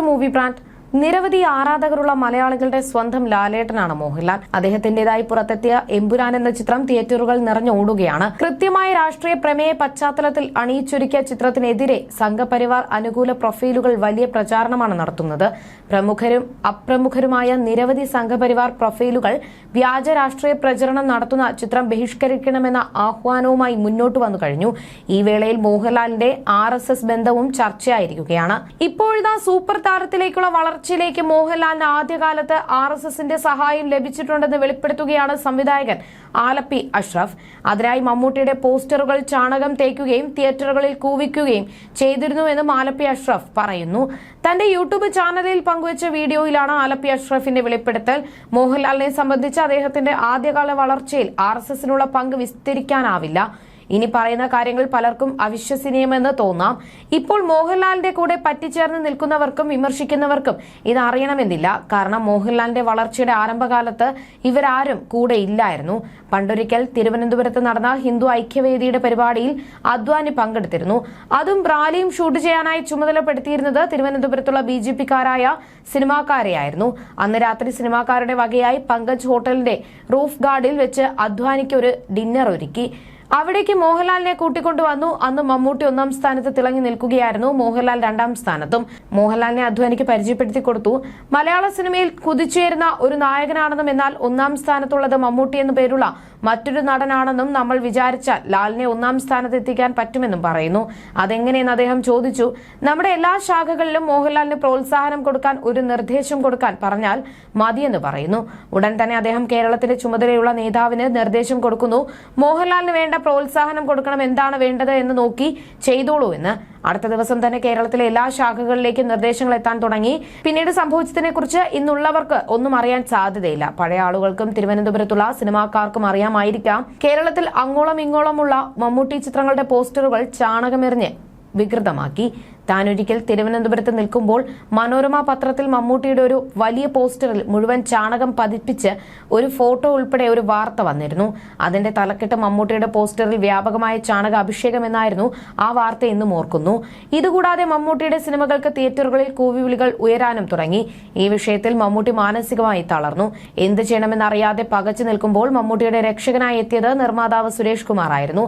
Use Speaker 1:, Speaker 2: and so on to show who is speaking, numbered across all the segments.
Speaker 1: To movie brand നിരവധി ആരാധകരുള്ള മലയാളികളുടെ സ്വന്തം ലാലേട്ടനാണ് മോഹൻലാൽ. അദ്ദേഹത്തിന്റേതായി പുറത്തെത്തിയ എമ്പുരാൻ എന്ന ചിത്രം തിയേറ്ററുകൾ നിറഞ്ഞോടുകയാണ് കൃത്യമായ രാഷ്ട്രീയ പ്രമേയ പശ്ചാത്തലത്തിൽ അണിയിച്ചൊരുക്കിയ ചിത്രത്തിനെതിരെ സംഘപരിവാർ അനുകൂല പ്രൊഫൈലുകൾ വലിയ പ്രചാരണമാണ് നടത്തുന്നത്. പ്രമുഖരും അപ്രമുഖരുമായ നിരവധി സംഘപരിവാർ പ്രൊഫൈലുകൾ വ്യാജ രാഷ്ട്രീയ പ്രചരണം നടത്തുന്ന ചിത്രം ബഹിഷ്കരിക്കണമെന്ന ആഹ്വാനവുമായി മുന്നോട്ട് വന്നു കഴിഞ്ഞു. ഈ വേളയിൽ മോഹൻലാലിന്റെ ആർ ബന്ധവും ചർച്ചയായിരിക്കുകയാണ്. ഇപ്പോഴത്തെ സൂപ്പർ താരത്തിലേക്കുള്ള വളർച്ചയിലേക്ക് മോഹൻലാലിന് ആദ്യകാലത്ത് ആർ എസ് എസിന്റെ സഹായം ലഭിച്ചിട്ടുണ്ടെന്ന് വെളിപ്പെടുത്തുകയാണ് സംവിധായകൻ ആലപ്പി അഷ്റഫ്. അതിനായി മമ്മൂട്ടിയുടെ പോസ്റ്ററുകൾ ചാണകം തേക്കുകയും തിയേറ്ററുകളിൽ കൂവിക്കുകയും ചെയ്തിരുന്നുവെന്നും ആലപ്പി അഷ്റഫ് പറയുന്നു. തന്റെ യൂട്യൂബ് ചാനലിൽ പങ്കുവച്ച വീഡിയോയിലാണ് ആലപ്പി അഷ്റഫിന്റെ വെളിപ്പെടുത്തൽ. മോഹൻലാലിനെ സംബന്ധിച്ച് അദ്ദേഹത്തിന്റെ ആദ്യകാല വളർച്ചയിൽ ആർ പങ്ക് വിസ്തരിക്കാനാവില്ല. ഇനി പറയുന്ന കാര്യങ്ങൾ പലർക്കും അവിശ്വസനീയമെന്ന് തോന്നാം. ഇപ്പോൾ മോഹൻലാലിന്റെ കൂടെ പറ്റിച്ചേർന്ന് നിൽക്കുന്നവർക്കും വിമർശിക്കുന്നവർക്കും ഇത് അറിയണമെന്നില്ല കാരണം മോഹൻലാലിന്റെ വളർച്ചയുടെ ആരംഭകാലത്ത് ഇവരാരും കൂടെ ഇല്ലായിരുന്നു. പണ്ടൊരിക്കൽ തിരുവനന്തപുരത്ത് നടന്ന ഹിന്ദു ഐക്യവേദിയുടെ പരിപാടിയിൽ അദ്വാനി പങ്കെടുത്തിരുന്നു. അതും റാലിയും ഷൂട്ട് ചെയ്യാനായി ചുമതലപ്പെടുത്തിയിരുന്നത് തിരുവനന്തപുരത്തുള്ള ബി ജെ പിക്കാരായ സിനിമാക്കാരെയായിരുന്നു. അന്ന് രാത്രി സിനിമാക്കാരുടെ വകയായി പങ്കജ് ഹോട്ടലിന്റെ റൂഫ് ഗാർഡിൽ വെച്ച് അദ്വാനിക്ക് ഒരു ഡിന്നർ ഒരുക്കി. അവിടേക്ക് മോഹൻലാലിനെ കൂട്ടിക്കൊണ്ടുവന്നു. അന്ന് മമ്മൂട്ടി ഒന്നാം സ്ഥാനത്ത് തിളങ്ങി നിൽക്കുകയായിരുന്നു മോഹൻലാൽ രണ്ടാം സ്ഥാനത്തും. മോഹൻലാലിനെ അധ്വാനിക്ക് പരിചയപ്പെടുത്തി കൊടുത്തു. മലയാള സിനിമയിൽ കുതിച്ചുയരുന്ന ഒരു നായകനാണെന്നും എന്നാൽ ഒന്നാം സ്ഥാനത്തുള്ളത് മമ്മൂട്ടി എന്നു പേരുള്ള മറ്റൊരു നടനാണെന്നും നമ്മൾ വിചാരിച്ചാൽ ലാലിനെ ഒന്നാം സ്ഥാനത്ത് എത്തിക്കാൻ പറ്റുമെന്നും പറയുന്നു. അതെങ്ങനെയെന്ന് അദ്ദേഹം ചോദിച്ചു. നമ്മുടെ എല്ലാ ശാഖകളിലും മോഹൻലാലിന് പ്രോത്സാഹനം കൊടുക്കാൻ ഒരു നിർദ്ദേശം കൊടുക്കാൻ പറഞ്ഞാൽ മതിയെന്ന് പറയുന്നു. ഉടൻ തന്നെ അദ്ദേഹം കേരളത്തിന്റെ ചുമതലയുള്ള നേതാവിന് നിർദ്ദേശം കൊടുക്കുന്നു. മോഹൻലാലിന് വേണ്ട പ്രോത്സാഹനം കൊടുക്കണം. എന്താണ് വേണ്ടത് എന്ന് നോക്കി ചെയ്തോളൂ എന്ന്. അടുത്ത ദിവസം തന്നെ കേരളത്തിലെ എല്ലാ ശാഖകളിലേക്കും നിർദ്ദേശങ്ങൾ എത്താൻ തുടങ്ങി. പിന്നീട് സംഭവിച്ചതിനെ കുറിച്ച് ഇന്നുള്ളവർക്ക് ഒന്നും അറിയാൻ സാധ്യതയില്ല. പഴയ ആളുകൾക്കും തിരുവനന്തപുരത്തുള്ള സിനിമാക്കാർക്കും അറിയാമായിരിക്കാം. കേരളത്തിൽ അങ്ങോളം ഇങ്ങോളമുള്ള മമ്മൂട്ടി ചിത്രങ്ങളുടെ പോസ്റ്ററുകൾ ചാണകമെറിഞ്ഞ് വികൃതമാക്കി. താനൊരിക്കൽ തിരുവനന്തപുരത്ത് നിൽക്കുമ്പോൾ മനോരമ പത്രത്തിൽ മമ്മൂട്ടിയുടെ ഒരു വലിയ പോസ്റ്ററിൽ മുഴുവൻ ചാണകം പതിപ്പിച്ച് ഒരു ഫോട്ടോ ഉൾപ്പെടെ ഒരു വാർത്ത വന്നിരുന്നു. അതിന്റെ തലക്കെട്ട് മമ്മൂട്ടിയുടെ പോസ്റ്ററിൽ വ്യാപകമായ ചാണക അഭിഷേകം എന്നായിരുന്നു ആ വാർത്ത ഇന്നും ഓർക്കുന്നു. ഇതുകൂടാതെ മമ്മൂട്ടിയുടെ സിനിമകൾക്ക് തിയേറ്ററുകളിൽ കൂവിവിളികൾ ഉയരാനും തുടങ്ങി. ഈ വിഷയത്തിൽ മമ്മൂട്ടി മാനസികമായി തളർന്നു. എന്ത് ചെയ്യണമെന്നറിയാതെ പകച്ചു നിൽക്കുമ്പോൾ മമ്മൂട്ടിയുടെ രക്ഷകനായി എത്തിയത് നിർമ്മാതാവ് സുരേഷ് കുമാർ ആയിരുന്നു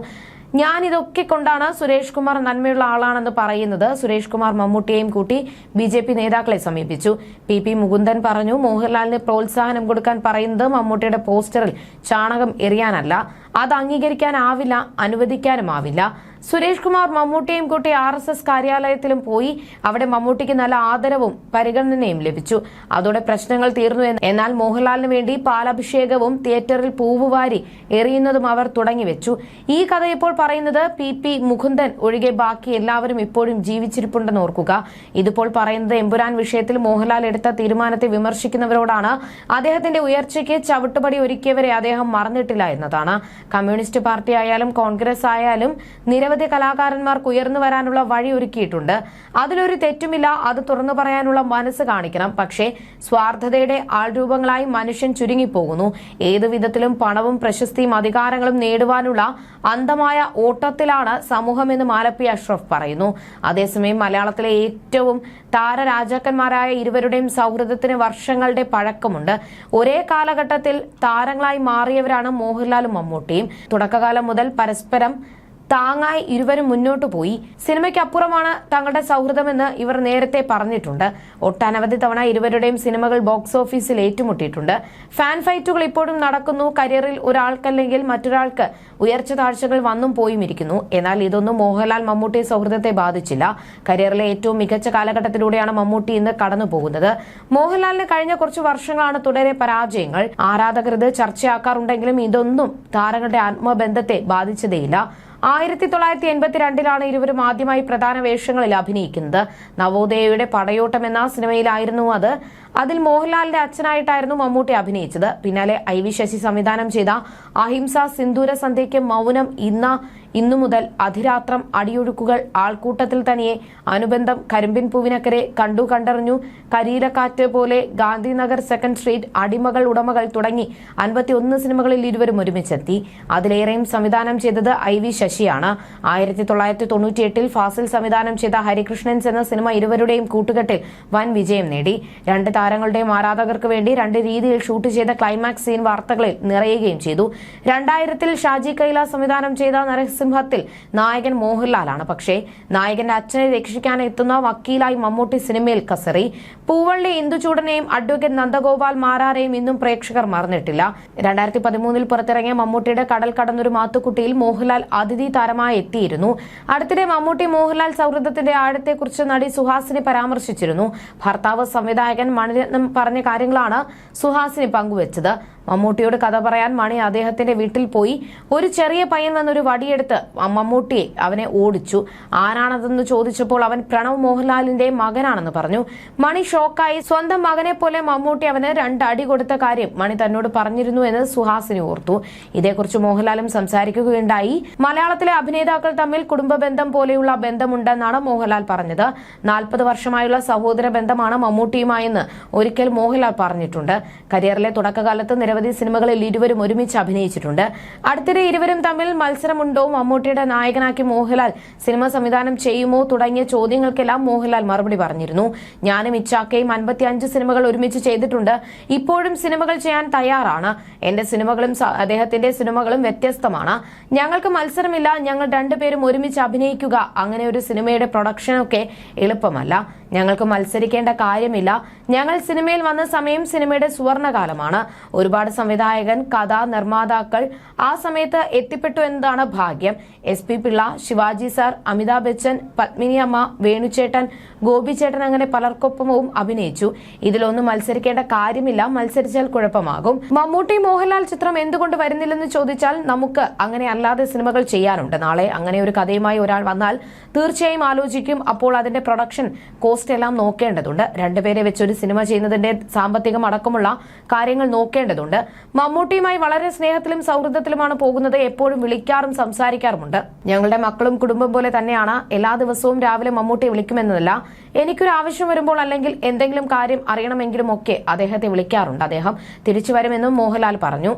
Speaker 1: ഞാൻ ഇതൊക്കെ കൊണ്ടാണ് സുരേഷ് കുമാർ നന്മയുള്ള ആളാണെന്ന് പറയുന്നത്. സുരേഷ് കുമാർ മമ്മൂട്ടിയെയും കൂട്ടി ബി ജെ പി നേതാക്കളെ സമീപിച്ചു. പി പി മുകുന്ദൻ പറഞ്ഞു മോഹൻലാലിന് പ്രോത്സാഹനം കൊടുക്കാൻ പറയുന്നത് മമ്മൂട്ടിയുടെ പോസ്റ്ററിൽ ചാണകം എറിയാനല്ല. അത് അംഗീകരിക്കാനാവില്ല അനുവദിക്കാനുമാവില്ല. സുരേഷ് കുമാർ മമ്മൂട്ടിയും കൂട്ടി ആർ എസ് എസ് കാര്യാലയത്തിലും പോയി. അവിടെ മമ്മൂട്ടിക്ക് നല്ല ആദരവും പരിഗണനയും ലഭിച്ചു. അതോടെ പ്രശ്നങ്ങൾ തീർന്നു എന്ന് എന്നാൽ മോഹൻലാലിന് വേണ്ടി പാലഭിഷേകവും തിയേറ്ററിൽ പൂവുവാരി എറിയുന്നതും അവർ തുടങ്ങിവെച്ചു ഈ കഥ ഇപ്പോൾ പറയുന്നത് പി പി മുകുന്ദൻ ഒഴികെ ബാക്കി എല്ലാവരും ഇപ്പോഴും ജീവിച്ചിരിപ്പുണ്ടെന്ന് ഓർക്കുക. ഇതിപ്പോൾ പറയുന്നത് എമ്പുരാൻ വിഷയത്തിൽ മോഹൻലാൽ എടുത്ത തീരുമാനത്തെ വിമർശിക്കുന്നവരോടാണ്. അദ്ദേഹത്തിന്റെ ഉയർച്ചയ്ക്ക് ചവിട്ടുപടി ഒരുക്കിയവരെ അദ്ദേഹം മറന്നിട്ടില്ല എന്നതാണ്. കമ്മ്യൂണിസ്റ്റ് പാർട്ടി ആയാലും കോൺഗ്രസ് ആയാലും നിരവധി കലാകാരന്മാർക്ക് ഉയർന്നു വരാനുള്ള വഴി ഒരുക്കിയിട്ടുണ്ട്. അതിലൊരു തെറ്റുമില്ല അത് തുറന്നു പറയാനുള്ള മനസ്സ് കാണിക്കണം. പക്ഷേ സ്വാർത്ഥതയുടെ ആൾരൂപങ്ങളായി മനുഷ്യൻ ചുരുങ്ങിപ്പോകുന്നു. ഏതു വിധത്തിലും പണവും പ്രശസ്തിയും അധികാരങ്ങളും നേടുവാനുള്ള അന്ധമായ ഓട്ടത്തിലാണ് സമൂഹമെന്ന് മാലപ്പി അഷ്റഫ് പറയുന്നു. അതേസമയം മലയാളത്തിലെ ഏറ്റവും താരരാജാക്കന്മാരായ ഇരുവരുടെയും സൗഹൃദത്തിന് വർഷങ്ങളുടെ പഴക്കമുണ്ട്. ഒരേ കാലഘട്ടത്തിൽ താരങ്ങളായി മാറിയവരാണ് മോഹൻലാലും മമ്മൂട്ടിയും. തുടക്കകാലം മുതൽ പരസ്പരം താങ്ങായി ഇരുവരും മുന്നോട്ടു പോയി. സിനിമയ്ക്കപ്പുറമാണ് തങ്ങളുടെ സൗഹൃദമെന്ന് ഇവർ നേരത്തെ പറഞ്ഞിട്ടുണ്ട്. ഒട്ടനവധി തവണ ഇരുവരുടെയും സിനിമകൾ ബോക്സ് ഓഫീസിൽ ഏറ്റുമുട്ടിയിട്ടുണ്ട്. ഫാൻ ഫൈറ്റുകൾ ഇപ്പോഴും നടക്കുന്നു. കരിയറിൽ ഒരാൾക്കല്ലെങ്കിൽ മറ്റൊരാൾക്ക് ഉയർച്ച താഴ്ചകൾ വന്നും പോയും ഇരിക്കുന്നു. എന്നാൽ ഇതൊന്നും മോഹൻലാൽ മമ്മൂട്ടി സൗഹൃദത്തെ ബാധിച്ചില്ല. കരിയറിലെ ഏറ്റവും മികച്ച കാലഘട്ടത്തിലൂടെയാണ് മമ്മൂട്ടി ഇന്ന് കടന്നു പോകുന്നത്. മോഹൻലാലിന് കഴിഞ്ഞ കുറച്ച് വർഷങ്ങളാണ് തുടരെ പരാജയങ്ങൾ. ആരാധകർ ചർച്ചയാക്കാറുണ്ടെങ്കിലും ഇതൊന്നും താരങ്ങളുടെ ആത്മബന്ധത്തെ ബാധിച്ചതേയില്ല. ആയിരത്തി തൊള്ളായിരത്തി എൺപത്തിരണ്ടിലാണ് ഇരുവരും ആദ്യമായി പ്രധാന വേഷങ്ങളിൽ അഭിനയിക്കുന്നത്. നവോദയയുടെ പടയോട്ടം എന്ന സിനിമയിലായിരുന്നു അത്. അതിൽ മോഹൻലാലിന്റെ അച്ഛനായിട്ടായിരുന്നു മമ്മൂട്ടി അഭിനയിച്ചത്. പിന്നാലെ ഐ വി ശശി സംവിധാനം ചെയ്ത അഹിംസ സിന്ദൂര സന്ധ്യയ്ക്ക് മൗനം ഇന്ന ഇന്നു മുതൽ അധിരാത്രം അടിയൊഴുക്കുകൾ ആൾക്കൂട്ടത്തിൽ തനിയെ അനുബന്ധം കരിമ്പിൻ പൂവിനക്കരെ കണ്ടു കണ്ടറിഞ്ഞു. കരീരക്കാറ്റ് പോലെ ഗാന്ധിനഗർ സെക്കൻഡ് സ്ട്രീറ്റ് അടിമകൾ ഉടമകൾ തുടങ്ങി അൻപത്തിയൊന്ന് സിനിമകളിൽ ഇരുവരും ഒരുമിച്ചെത്തി. അതിലേറെയും സംവിധാനം ചെയ്തത് ഐ വി ശശിയാണ്. ആയിരത്തി തൊള്ളായിരത്തി തൊണ്ണൂറ്റിയെട്ടിൽ ഫാസിൽ സംവിധാനം ചെയ്ത ഹരികൃഷ്ണൻസ് എന്ന സിനിമ ഇരുവരുടെയും കൂട്ടുകെട്ടിൽ വൻ വിജയം നേടി. രണ്ട് താരങ്ങളുടെയും ആരാധകർക്ക് വേണ്ടി രണ്ട് രീതിയിൽ ഷൂട്ട് ചെയ്ത ക്ലൈമാക്സ് സീൻ വാർത്തകളിൽ നിറയുകയും ചെയ്തു. രണ്ടായിരത്തിൽ ഷാജി കൈല സംവിധാനം ചെയ്ത നരസിംഹത്തിൽ നായകൻ മോഹൻലാലാണ്. പക്ഷേ നായകന്റെ അച്ഛനെ രക്ഷിക്കാൻ എത്തുന്ന വക്കീലായി മമ്മൂട്ടി സിനിമയിൽ കസറി. പൂവള്ളി ഇന്ദുചൂടനെയും അഡ്വക്കേറ്റ് നന്ദഗോപാൽ മാരാരെയും ഇന്നും പ്രേക്ഷകർ മറന്നിട്ടില്ല. രണ്ടായിരത്തി പതിമൂന്നിൽ പുറത്തിറങ്ങിയ മമ്മൂട്ടിയുടെ കടൽ കടന്നൊരു മാത്തുക്കുട്ടിയിൽ മോഹൻലാൽ അതിഥി താരമായി എത്തിയിരുന്നു. അടുത്തിടെ മമ്മൂട്ടി മോഹൻലാൽ സൗഹൃദത്തിന്റെ ആഴത്തെക്കുറിച്ച് നടി സുഹാസിനി പരാമർശിച്ചിരുന്നു. ഭർത്താവ് സംവിധായകൻ മണിരത്നം പറഞ്ഞ കാര്യങ്ങളാണ് സുഹാസിനി പങ്കുവച്ചത്. മമ്മൂട്ടിയോട് കഥ പറയാൻ മണി അദ്ദേഹത്തിന്റെ വീട്ടിൽ പോയി. ഒരു ചെറിയ പയ്യൻ വന്നൊരു വടിയെടുത്ത് മമ്മൂട്ടിയെ അവനെ ഓടിച്ചു. ആരാണതെന്ന് ചോദിച്ചപ്പോൾ അവൻ പ്രണവ് മോഹൻലാലിന്റെ മകനാണെന്ന് പറഞ്ഞു. മണി ഷോക്കായി. സ്വന്തം മകനെ പോലെ മമ്മൂട്ടി അവന് രണ്ടടി കൊടുത്ത കാര്യം മണി തന്നോട് പറഞ്ഞിരുന്നു എന്ന് സുഹാസിനി ഓർത്തു. ഇതേക്കുറിച്ച് മോഹൻലാലും സംസാരിക്കുകയുണ്ടായി. മലയാളത്തിലെ അഭിനേതാക്കൾ തമ്മിൽ കുടുംബ ബന്ധം പോലെയുള്ള ബന്ധമുണ്ടെന്നാണ് മോഹൻലാൽ പറഞ്ഞത്. നാൽപ്പത് വർഷമായുള്ള സഹോദര ബന്ധമാണ് മമ്മൂട്ടിയുമായെന്ന് ഒരിക്കൽ മോഹൻലാൽ പറഞ്ഞിട്ടുണ്ട്. കരിയറിലെ തുടക്കകാലത്ത് നിരവധി സിനിമകളിൽ ഇരുവരും ഒരുമിച്ച് അഭിനയിച്ചിട്ടുണ്ട്. അടുത്തിടെ ഇരുവരും തമ്മിൽ മത്സരമുണ്ടോ? മമ്മൂട്ടിയുടെ നായകനാക്കി മോഹൻലാൽ സിനിമ സംവിധാനം ചെയ്യുമോ? തുടങ്ങിയ ചോദ്യങ്ങൾക്കെല്ലാം മോഹൻലാൽ മറുപടി പറഞ്ഞിരുന്നു. ഞാനും ഇച്ചാക്കയും അൻപത്തിയഞ്ച് സിനിമകൾ ഒരുമിച്ച് ചെയ്തിട്ടുണ്ട്. ഇപ്പോഴും സിനിമകൾ ചെയ്യാൻ തയ്യാറാണ്. എന്റെ സിനിമകളും അദ്ദേഹത്തിന്റെ സിനിമകളും വ്യത്യസ്തമാണ്. ഞങ്ങൾക്ക് മത്സരമില്ല. ഞങ്ങൾ രണ്ടുപേരും ഒരുമിച്ച് അഭിനയിക്കുക. അങ്ങനെ ഒരു സിനിമയുടെ പ്രൊഡക്ഷനൊക്കെ എളുപ്പമല്ല. ഞങ്ങൾക്ക് മത്സരിക്കേണ്ട കാര്യമില്ല. ഞങ്ങൾ സിനിമയിൽ വന്ന സമയം സിനിമയുടെ സുവർണകാലമാണ്. ഒരുപാട് സംവിധായകൻ കഥാ നിർമ്മാതാക്കൾ ആ സമയത്ത് എത്തിപ്പെട്ടു എന്നതാണ് ഭാഗ്യം. S P Pillai Sivaji sir Amitabh Bachchan Padmini അമ്മ വേണുചേട്ടൻ ഗോപിചേട്ടൻ അങ്ങനെ പലർക്കൊപ്പവും അഭിനയിച്ചു. ഇതിലൊന്നും മത്സരിക്കേണ്ട കാര്യമില്ല. മത്സരിച്ചാൽ കുഴപ്പമാകും. മമ്മൂട്ടി മോഹൻലാൽ ചിത്രം എന്തുകൊണ്ട് വരുന്നില്ലെന്ന് ചോദിച്ചാൽ നമുക്ക് അങ്ങനെ അല്ലാതെ സിനിമകൾ ചെയ്യാനുണ്ട്. നാളെ അങ്ങനെ ഒരു കഥയുമായി ഒരാൾ വന്നാൽ തീർച്ചയായും ആലോചിക്കും. അപ്പോൾ അതിന്റെ പ്രൊഡക്ഷൻ കോസ്റ്റ് എല്ലാം നോക്കേണ്ടതുണ്ട്. രണ്ടുപേരെ വെച്ചൊരു സിനിമ ചെയ്യുന്നതിന്റെ സാമ്പത്തികം അടക്കമുള്ള കാര്യങ്ങൾ നോക്കേണ്ടതുണ്ട്. മമ്മൂട്ടിയുമായി വളരെ സ്നേഹത്തിലും സൗഹൃദത്തിലുമാണ് പോകുന്നത്. എപ്പോഴും വിളിക്കാറും സംസാരിക്കാറുമുണ്ട്. ഞങ്ങളുടെ മക്കളും കുടുംബം പോലെ തന്നെയാണ് എല്ലാ ദിവസവും രാവിലെ മമ്മൂട്ടി വിളിക്കുമെന്നതല്ല എനിക്കൊരു ആവശ്യം വരുമ്പോൾ അല്ലെങ്കിൽ എന്തെങ്കിലും കാര്യം അറിയണമെങ്കിലും ഒക്കെ അദ്ദേഹത്തെ വിളിക്കാറുണ്ട്. അദ്ദേഹം തിരിച്ചു വരുമെന്നും മോഹൻലാൽ പറഞ്ഞു.